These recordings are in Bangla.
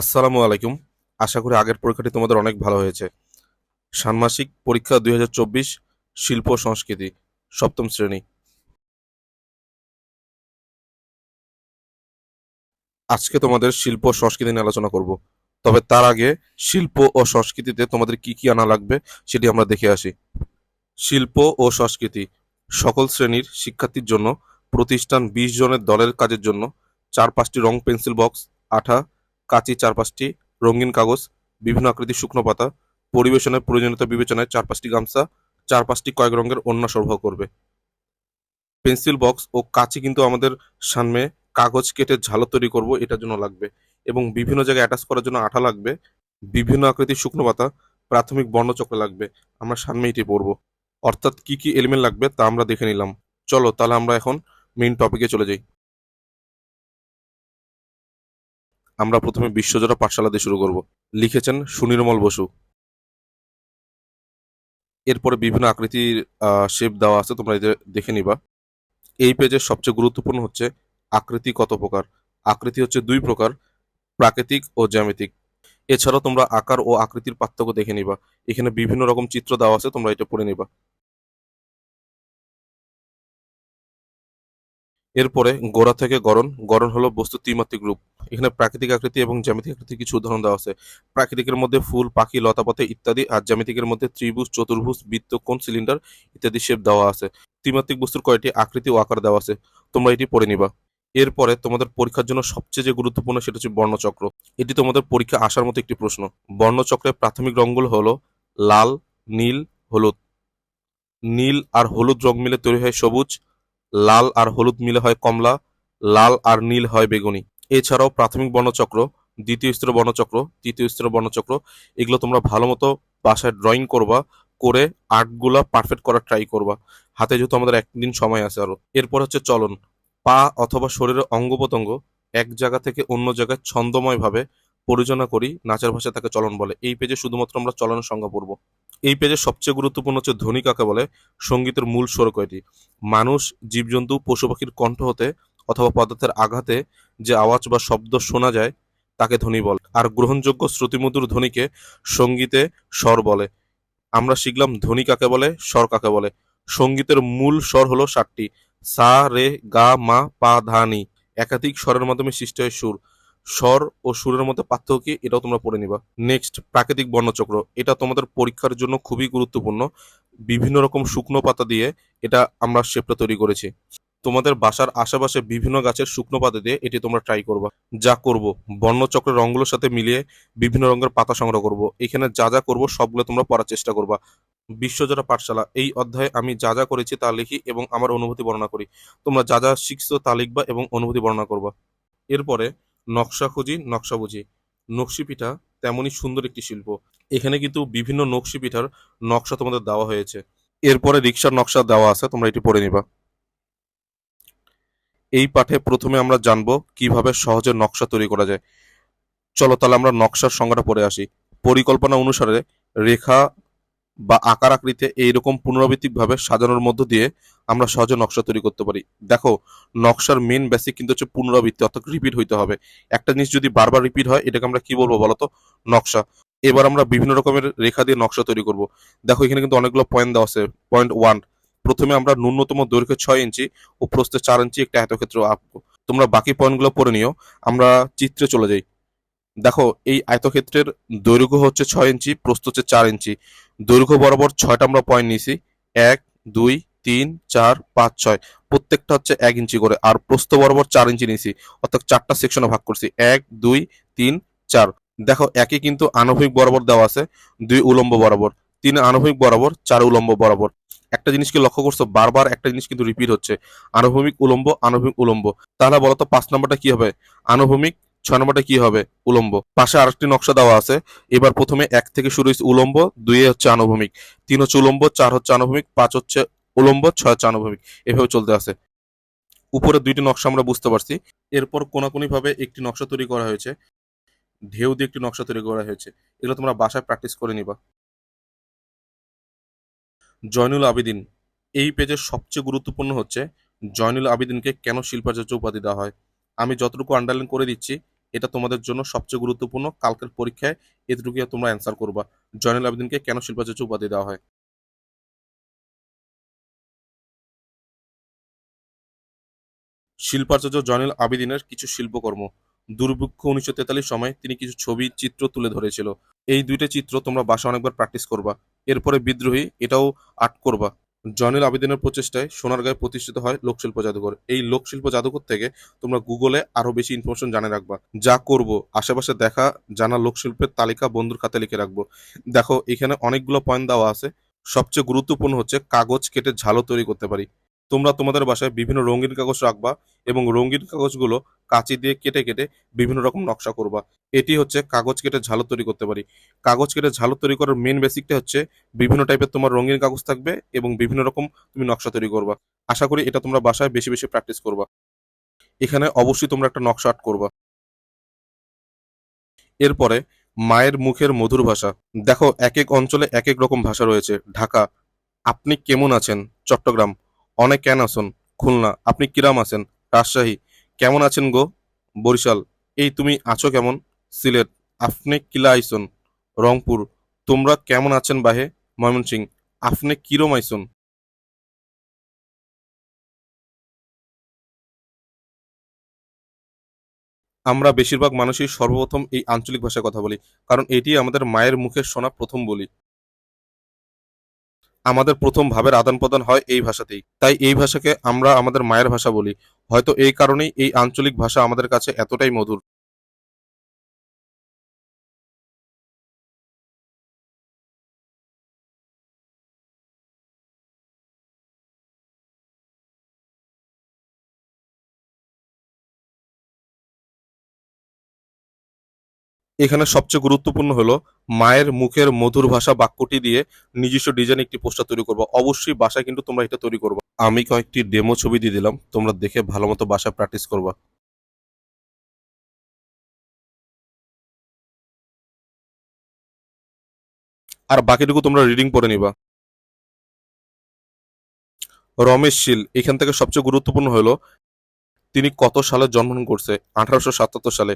আসসালামু আলাইকুম। আশা করি আগের পরীক্ষাটি তোমাদের অনেক ভালো হয়েছে। ষান্মাসিক পরীক্ষা দুই হাজার চব্বিশ, শিল্প সংস্কৃতি, সপ্তম শ্রেণি। আজকে তোমাদের শিল্প সংস্কৃতি নিয়ে আলোচনা করব। তবে তার আগে শিল্প ও সংস্কৃতিতে তোমাদের কি কি আনা লাগবে সেটি আমরা দেখে আসি। শিল্প ও সংস্কৃতি, সকল শ্রেণির শিক্ষার্থীর জন্য প্রতিষ্ঠান বিশ জনের দলের কাজের জন্য চার পাঁচটি রং পেন্সিল বক্স, আঠা কাঁচি চার পাঁচটি রঙিন কাগজ, বিভিন্ন আকৃতির শুকনো পাতা, পরিবেশনের প্রয়োজনীয়তা বিবেচনায় চার পাঁচটি গামছা চার পাঁচটি কয়েক রঙের অন্য সরবরাহ করবে। পেন্সিল বক্স ও কাঁচি কিন্তু আমাদের সামনে কাগজ কেটে ঝালো তৈরি করব, এটার জন্য লাগবে। এবং বিভিন্ন জায়গায় অ্যাটাচ করার জন্য আঠা লাগবে, বিভিন্ন আকৃতির শুকনো পাতা, প্রাথমিক বর্ণচক্র লাগবে। আমরা সামনে এটি পড়ব অর্থাৎ কি কি এলিমেন্ট লাগবে তা আমরা দেখে নিলাম। চলো তাহলে আমরা এখন মেইন টপিকে চলে যাই। আমরা প্রথমে বিশ্বজোড়া পাঠশালা দিয়ে শুরু করব। লিখেছেন সুনির্মল বসু। এরপরে বিভিন্ন আকৃতির শেপ দেওয়া আছে, তোমরা এদের দেখে নিবা। এই পেজের সবচেয়ে গুরুত্বপূর্ণ হচ্ছে আকৃতি কত প্রকার? আকৃতি হচ্ছে দুই প্রকার, প্রাকৃতিক ও জ্যামিতিক। এছাড়াও তোমরা আকার ও আকৃতির পার্থক্য দেখে নিবা। এখানে বিভিন্ন রকম চিত্র দেওয়া আছে, তোমরা এটা পড়ে নিবা। এরপরে গোড়া থেকে গড়ন। গড়ন হলো বস্তু ত্রিমাত্রিক রূপ। এখানে প্রাকৃতিক আকৃতি এবং জ্যামিতিক আকৃতির কিছু উদাহরণ দেওয়া আছে। প্রাকৃতিকের মধ্যে ফুল, পাখি লতাপাতা ইত্যাদি আর জ্যামিতিকের মধ্যে ত্রিভুজ, চতুর্ভুজ, বৃত্ত, কোণ, সিলিন্ডার ইত্যাদি শেপ দেওয়া আছে। ত্রিমাত্রিক বস্তুর কয়েকটি আকৃতি ও আকার দেওয়া আছে? তোমরা এটি পড়ে নিবা। এরপরে তোমাদের পরীক্ষার জন্য সবচেয়ে যে গুরুত্বপূর্ণ সেটা হচ্ছে বর্ণচক্র। এটি তোমাদের পরীক্ষা আসার মতো একটি প্রশ্ন। বর্ণচক্রের প্রাথমিক রঙগুলো হলো লাল, নীল, হলুদ। নীল আর হলুদ রং মিলে তৈরি হয় সবুজ। লাল আর হলুদ মিলে হয় কমলা, লাল আর নীল হয় বেগুনি। এছাড়াও প্রাথমিক বর্ণচক্র, দ্বিতীয় স্তর বর্ণচক্র, তৃতীয় স্তর বর্ণচক্র, এগুলো তোমরা ভালো মতো বাসায় ড্রয়িং করবা, করে আর্টগুলা পারফেক্ট করার ট্রাই করবা। হাতে যেহেতু আমাদের একদিন সময় আছে আরও। এরপর হচ্ছে চলন। পা অথবা শরীরের অঙ্গ প্রত্যঙ্গ এক জায়গা থেকে অন্য জায়গায় ছন্দময়ভাবে পরিচালনা করি, নাচের ভাষায় তাকে চলন বলে। এই পেজে শুধুমাত্র আমরা চলনের সংজ্ঞা পড়ব। এই পেজে সবচেয়ে গুরুত্বপূর্ণ হচ্ছে ধ্বনি কাকে বলে? সঙ্গীতের মূল স্বর কয়টি? মানুষ, জীবজন্তু, পশু পাখির কণ্ঠ হতে অথবা পদার্থের আঘাতে যে আওয়াজ বা শব্দ শোনা যায়, তাকে ধ্বনি বলে। আর গ্রহণযোগ্য শ্রুতিমধুর ধ্বনিকে সঙ্গীতে স্বর বলে। আমরা শিখলাম ধ্বনি কাকে বলে, স্বর কাকে বলে। সঙ্গীতের মূল স্বর হলো সাতটি। সা, রে, গা, মা, পা, ধা, নি। একাধিক স্বরের মাধ্যমে সৃষ্টি হয় সুর। স্বর ও সুরের মধ্যে পার্থক্য কি, এটাও তোমরা পড়ে নিবা। নেক্সট প্রাকৃতিক বর্ণচক্র। এটা তোমাদের পরীক্ষার জন্য খুবই গুরুত্বপূর্ণ। বিভিন্ন রকম শুকনো পাতা দিয়ে এটা আমরা শেপটা তৈরি করেছি। তোমাদের বাসার আশেপাশে বিভিন্ন গাছের শুকনো পাতা দিয়ে এটি তোমরা ট্রাই করবা। যা করব, বর্ণচক্রের রঙগুলোর সাথে মিলিয়ে বিভিন্ন রঙের পাতা সংগ্রহ করব। এখানে যা যা করব, সবগুলো তোমরা পড়ার চেষ্টা করবা। বিশ্বজোড়া পাঠশালা, এই অধ্যায়ে আমি যা যা করেছি তা লিখি এবং আমার অনুভূতি বর্ণনা করি। তোমরা যা যা শিখছো তা লিখবা এবং অনুভূতি বর্ণনা করবা। এরপরে নকশা খুঁজি, নকশা বুঝি। নকশি পিঠা তেমনই সুন্দর একটি শিল্প। এখানে কিন্তু বিভিন্ন নকশি পিঠার নকশা তোমাদের দেওয়া হয়েছে। এরপরে রিক্সার নকশা দেওয়া আছে, তোমরা এটি পড়ে নিবা। এই পাঠে প্রথমে আমরা জানব কীভাবে সহজে নকশা তৈরি করা যায়। চলো তাহলে আমরা নকশার সংজ্ঞাটা পড়ে আসি। পরিকল্পনা অনুসারে রেখা বা আকার আকৃতিতে এইরকম পুনরাবৃত্তিকভাবে সাজানোর মধ্য দিয়ে আমরা সহজে নকশা তৈরি করতে পারি। দেখো, নকশার মেন বেসিক কিন্তু হচ্ছে পুনরাবৃত্তি, অর্থাৎ রিপিট হইতে হবে। একটা জিনিস যদি বারবার রিপিট হয়, এটাকে আমরা কি বলব বলতো? নকশা। এবার আমরা বিভিন্ন রকমের রেখা দিয়ে নকশা তৈরি করব। দেখো, এখানে কিন্তু অনেকগুলো পয়েন্ট দেওয়া আছে। পয়েন্ট ওয়ান প্রথমে আমরা ন্যূনতম দৈর্ঘ্য ছয় ইঞ্চি ও প্রস্থে চার ইঞ্চি একটা আয়তক্ষেত্র আঁকবো। তোমরা বাকি পয়েন্টগুলো পড়ে নিও। আমরা চিত্রে চলে যাই। দেখো, এই আয়তক্ষেত্রের দৈর্ঘ্য হচ্ছে ছয় ইঞ্চি, প্রস্থ হচ্ছে চার ইঞ্চি। দৈর্ঘ্য বরাবর ছয়টা আমরা পয়েন্ট নিয়েছি। এক, দুই, তিন, চার, পাঁচ, ছয়। প্রত্যেকটা হচ্ছে এক ইঞ্চি করে, আর প্রস্থ বরাবর চার ইঞ্চি নিয়েছি। অর্থাৎ চারটা সেকশনে ভাগ করছি। এক, দুই, তিন, চার। দেখো একই কিন্তু আনভিক বরাবর দেওয়া আছে, দুই উলম্ব বরাবর। তিন আনভিক বরাবর, চার উলম্ব বরাবর। একটা জিনিসকে লক্ষ্য করছ, বারবার একটা জিনিস কিন্তু রিপিট হচ্ছে। আনুভূমিক উলম্ব আনুভূমিক উলম্ব। তাহলে বলতো পাঁচ নম্বরটা কি হবে? আনুভূমিক ছয় নম্বরটা কি হবে? উলম্ব। পাশে আরেকটি নকশা দেওয়া আছে। এবার প্রথমে এক থেকে শুরু হচ্ছে উলম্ব, দুই হচ্ছে আনুভূমিক, তিন হচ্ছে উলম্ব, চার হচ্ছে আনুভূমিক, পাঁচ হচ্ছে উলম্ব, ছয় হচ্ছে আনুভূমিক। এভাবে চলতে আছে। উপরে দুইটি নকশা আমরা বুঝতে পারছি। এরপর কোনাকুনি ভাবে একটি নকশা তৈরি করা হয়েছে। ঢেউ দিয়ে একটি নকশা তৈরি করা হয়েছে। এগুলো তোমরা বাসায় প্র্যাকটিস করে নিবা। জয়নুল আবেদিন। এই পেজের সবচেয়ে গুরুত্বপূর্ণ হচ্ছে, জয়নুল আবেদিনকে কেন শিল্পাচার্য উপাধি দেওয়া হয়? আমি যতটুকু আন্ডারলাইন করে দিচ্ছি এটা তোমাদের জন্য সবচেয়ে গুরুত্বপূর্ণ। কালকের পরীক্ষায় এটুকু তোমরা অ্যান্সার করবা। জয়নুল আবেদিনকে কেন শিল্পাচার্য উপাধি দেওয়া হয়? শিল্পাচার্য জয়নুল আবেদিনের কিছু শিল্পকর্ম। দুর্ভিক্ষ উনিশশো তেতাল্লিশ সময় তিনি কিছু ছবি, চিত্র তুলে ধরেছিল। এই দুইটা চিত্র তোমরা বাসা অনেকবার প্র্যাকটিস করবা। এরপরে বিদ্রোহী এটাও আর্ট করবা। জয়নুল আবেদিনের প্রচেষ্টায় সোনারগাঁয়ে প্রতিষ্ঠিত হয় লোকশিল্প জাদুঘর। এই লোকশিল্প জাদুঘর থেকে তোমরা গুগলে আরও বেশি ইনফরমেশন জানে রাখবা। যা করব, আশেপাশে দেখা, জানা লোকশিল্পের তালিকা বন্ধুর খাতে লিখে রাখব। দেখো, এখানে অনেকগুলো পয়েন্ট দেওয়া আছে। সবচেয়ে গুরুত্বপূর্ণ হচ্ছে কাগজ কেটে ঝালও তৈরি করতে পারি। তোমরা তোমাদের বাসায় বিভিন্ন রঙিন কাগজ রাখবা এবং রঙিন কাগজগুলো কাঁচি দিয়ে কেটে কেটে বিভিন্ন রকম নকশা করবা। এটি হচ্ছে কাগজ কেটে ঝালু তৈরি করতে পারি। কাগজ কেটে ঝালু তৈরি করার মেন বেসিকটা হচ্ছে বিভিন্ন টাইপের তোমার রঙিন কাগজ থাকবে এবং বিভিন্ন রকম তুমি নকশা তৈরি করবা। আশা করি এটা তোমরা বাসায় বেশি বেশি প্র্যাকটিস করবা। এখানে অবশ্যই তোমরা একটা নকশা আর্ট করবা। এরপরে মায়ের মুখের মধুর ভাষা। দেখো এক এক অঞ্চলে এক এক রকম ভাষা রয়েছে। ঢাকা, আপনি কেমন আছেন? চট্টগ্রাম। অনেক কেন আছেন, খুলনা। আপনি কিরাম আছেন? রাজশাহী। কেমন আছেন গো? বরিশাল। এই তুমি আছো কেমন? সিলেট। আপনি কিলা আইসন? রংপুর। তোমরা কেমন আছেন বাহে? ময়মনসিং। আপনি কিরম আইসন? আমরা বেশিরভাগ মানুষই সর্বপ্রথম এই আঞ্চলিক ভাষায় কথা বলি, কারণ এটি আমাদের মায়ের মুখে শোনা প্রথম বলি। আমাদের প্রথম ভাবের আদান প্রদান হয় এই ভাষাতেই। তাই এই ভাষাকে আমরা আমাদের মায়ের ভাষা বলি। হয়তো এই কারণেই এই আঞ্চলিক ভাষা আমাদের কাছে এতটাই মধুর। এখানে সবচেয়ে গুরুত্বপূর্ণ হলো মায়ের মুখের মধুর ভাষা বাক্যটি দিয়ে নিজস্ব ডিজাইন একটি পোস্টার তৈরি করব। অবশ্যই বাসায় কিন্তু তোমরা এটা তৈরি করবে। আমি কয়েকটি ডেমো ছবি দিয়ে দিলাম, তোমরা দেখে ভালো মতো বাসায় প্র্যাকটিস করবা। আর বাকিটুকু তোমরা রিডিং পড়ে নিবা। রমেশ শীল, এখান থেকে সবচেয়ে গুরুত্বপূর্ণ হলো তিনি কত সালে জন্মগ্রহণ করছে? আঠারোশো সাতাত্তর সালে।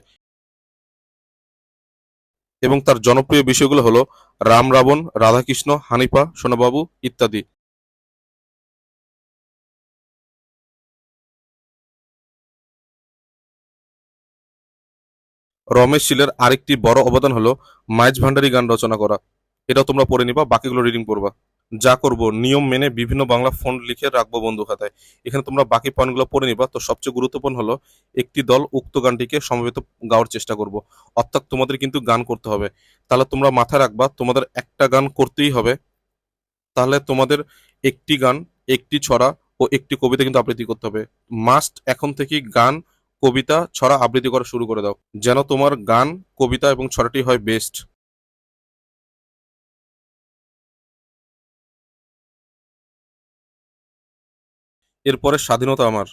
এবং তার জনপ্রিয় বিষয়গুলো হলো রাম রাবণ, রাধাকৃষ্ণ হানিপা সোনাবাবু ইত্যাদি। রমেশ শিলের আরেকটি বড় অবদান হলো মাইজ ভান্ডারী গান রচনা করা। এটা তোমরা পড়ে নিবা, বাকিগুলো রিডিং পড়বা। যা করব, নিয়ম মেনে বিভিন্ন বাংলা ফন্ট লিখে রাখব বন্ধু খাতায়। এখানে তোমরা বাকি পয়েন্টগুলো পড়ে নিবা। তো সবচেয়ে গুরুত্বপূর্ণ হলো, একটি দল উক্ত গানটিকে সমবেত গাওয়ার চেষ্টা করব। অর্থাৎ তোমাদের কিন্তু গান করতে হবে। তাহলে তোমরা মাথায় রাখবা, তোমাদের একটা গান করতেই হবে। তাহলে তোমাদের একটি গান, একটি ছড়া ও একটি কবিতা কিন্তু আবৃত্তি করতে হবে। মাস্ট এখন থেকেই গান, কবিতা, ছড়া আবৃত্তি করা শুরু করে দাও। যেন তোমার গান, কবিতা এবং ছড়াটি হয় বেস্ট এরপরে স্বাধীনতা আমার।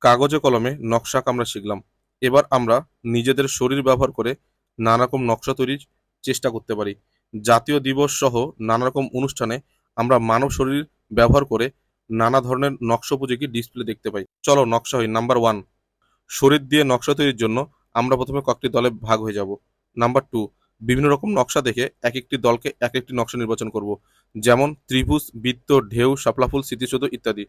কাগজে কলমে নকশা আমরা শিখলাম। এবার আমরা নিজেদের শরীর ব্যবহার করে নানা রকম নকশা তৈরির চেষ্টা করতে পারি। জাতীয় দিবস সহ নানা রকম অনুষ্ঠানে আমরা মানব শরীর ব্যবহার করে নানা ধরনের নকশা উপযোগী ডিসপ্লে দেখতে পাই। চলো নকশা হই, নাম্বার ওয়ান। শরীর দিয়ে নকশা তৈরির জন্য আমরা প্রথমে কয়েকটি দলে ভাগ হয়ে যাব। নাম্বার টু বিভিন্ন রকম নকশা দেখে এক একটি দলকে এক একটি নকশা নির্বাচন করব। যেমন ত্রিভুজ, বৃত্ত, ঢেউ শাপলা ফুল স্মৃতিসৌধ ইত্যাদি।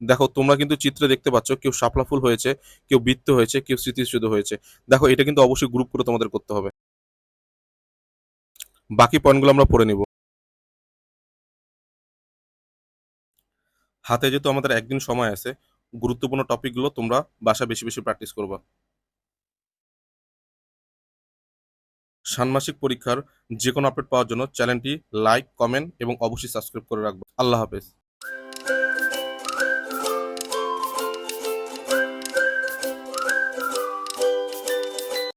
দেখো, তোমরা কিন্তু চিত্রে দেখতে পাচ্ছ, কেউ শাপলা ফুল হয়েছে, কেউ বৃত্ত হয়েছে, কেউ স্মৃতিসৌধ হয়েছে। দেখো, এটা কিন্তু অবশ্যই গ্রুপ করে তোমাদের করতে হবে। বাকি পয়েন্টগুলো আমরা পড়ে নিব। হাতে যেহেতু আমাদের একদিন সময় আছে, গুরুত্বপূর্ণ টপিকগুলো তোমরা বাসা বেশি বেশি প্র্যাকটিস করবা। ষান্মাসিক পরীক্ষার যে কোনো আপডেট পাওয়ার জন্য চ্যানেলটি লাইক কমেন্ট এবং অবশ্যই সাবস্ক্রাইব করে রাখব আল্লাহ হাফেজ।